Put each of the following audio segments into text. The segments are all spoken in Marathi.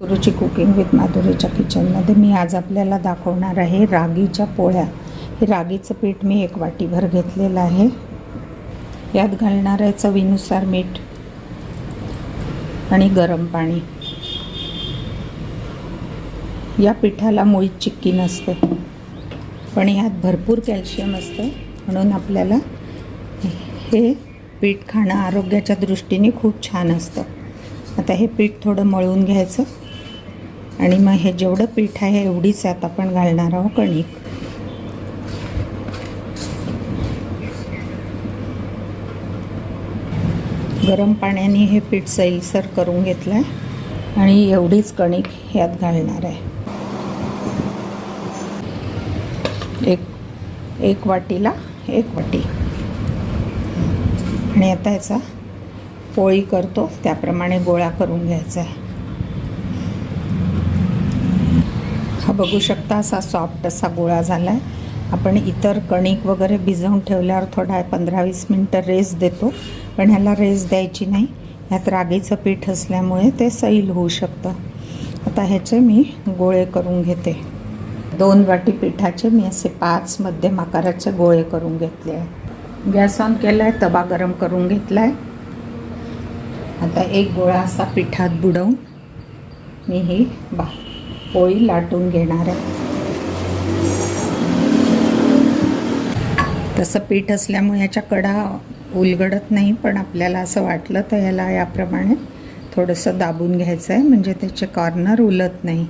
गुरुची कुकिंग विथ माधुरीच्या किचनमध्ये मी आज आपल्याला दाखवणार आहे रागीच्या पोळ्या. हे रागीचं पीठ मी एक वाटीभर घेतलेलं आहे. यात घालणार आहे चवीनुसार मीठ आणि गरम पाणी. या पिठाला मुळीत चिक्की नसते पण यात भरपूर कॅल्शियम असतं. म्हणून आपल्याला हे पीठ खाणं आरोग्याच्या दृष्टीने खूप छान असतं. आता हे पीठ थोडं मळून घ्यायचं. आणि मग हे जेवढं पीठ आहे एवढीच आता आपण घालणार आहोत कणिक. गरम पाण्याने हे पीठ सैलसर करून घेतलं आहे आणि एवढीच कणिक यात घालणार आहे. एक एक वाटीला एक वाटी. आणि आता याचा पोळी करतो त्याप्रमाणे गोळा करून घ्यायचा आहे. बघू शकता असा सॉफ्ट असा गोळा झाला आहे आपण इतर कणिक वगैरे भिजवून ठेवल्यावर थोडा पंधरा वीस मिनटं रेस देतो. पण ह्याला रेस द्यायची नाही. ह्यात रागीचं पीठ असल्यामुळे ते सैल होऊ शकतं. आता ह्याचे मी गोळे करून घेते. दोन वाटी पिठाचे मी असे पाच मध्यम आकाराचे गोळे करून घेतले आहे गॅस ऑन केला आहे तवा गरम करून घेतला आहे आता एक गोळा असा पिठात बुडवून मी ही बा पोळी लाटून घेणार आहे. तसं पीठ असल्यामुळे याच्या कडा उलगडत नाही पण आपल्याला असं वाटलं तर याला याप्रमाणे थोडंसं दाबून घ्यायचं आहे म्हणजे त्याचे कॉर्नर उलत नाही.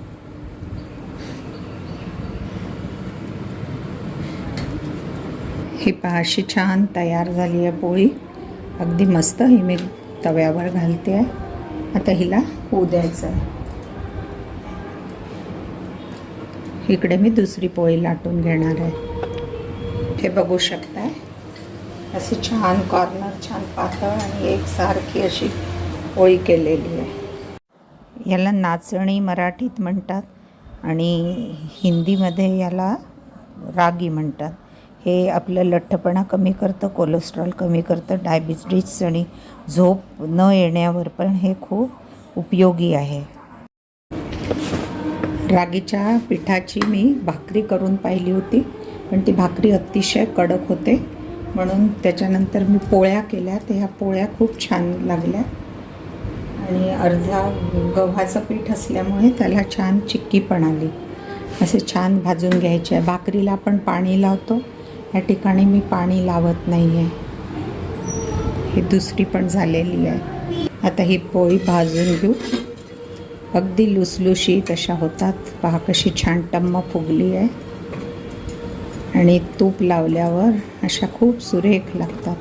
ही पहा अशी छान तयार झाली आहे पोळी. अगदी मस्त ही मी तव्यावर घालते आहे. आता हिला होऊ द्यायचं आहे. इकडे मी दुसरी पोळी लाटून घेणार आहे. हे बघू शकताय. असे छान कॉर्नर छान पातळ आणि एकसारखी अशी पोळी केलेली आहे. याला नाचणी मराठीत म्हणतात आणि हिंदीमध्ये याला रागी म्हणतात. हे आपलं लठ्ठपणा कमी करतं कोलेस्ट्रॉल कमी करतं डायबिटीज आणि झोप न येण्यावर पण हे खूप उपयोगी आहे. रागीच्या पिठाची मी भाकरी करून पाहिली होती पण ती भाकरी अतिशय कडक होते. म्हणून त्याच्यानंतर मी पोळ्या केल्या. तर ह्या पोळ्या खूप छान लागल्या. आणि अर्धा गव्हाचं पीठ असल्यामुळे त्याला छान चिक्की पण आली. असे छान भाजून घ्यायचे. आहे भाकरीला आपण पाणी लावतो. या ठिकाणी मी पाणी लावत नाही आहे ही दुसरी पण झालेली आहे. आता ही पोळी भाजून घेऊ. अगदी लुसलुशीत अशा होतात. पहा कशी छान टम्म फुगली आहे. आणि तूप लावल्यावर अशा खूप सुरेख लागतात.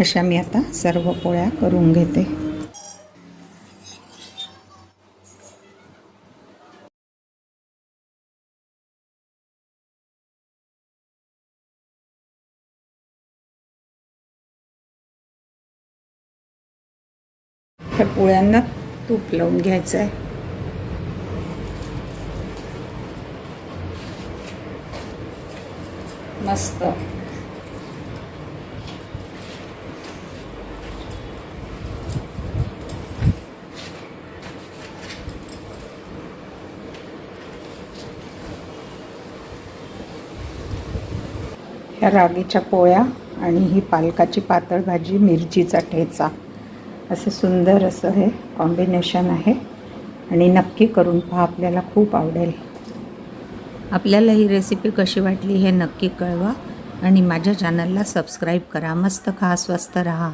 अशा मी आता सर्व पोळ्या करून घेते. त्या पोळ्यांना तूप लावून घ्यायचं आहे मस्त. ह्या रागीच्या पोळ्या आणि ही पालकाची पातळ भाजी मिरचीचा ठेचा. असं सुंदर असं हे कॉम्बिनेशन आहे. आणि नक्की करून पहा आपल्याला खूप आवडेल. आपल्याला ही रेसिपी कशी वाटली हे नक्की कळवा. आणि माझ्या चॅनलला सबस्क्राईब करा. मस्त खा स्वस्त राहा.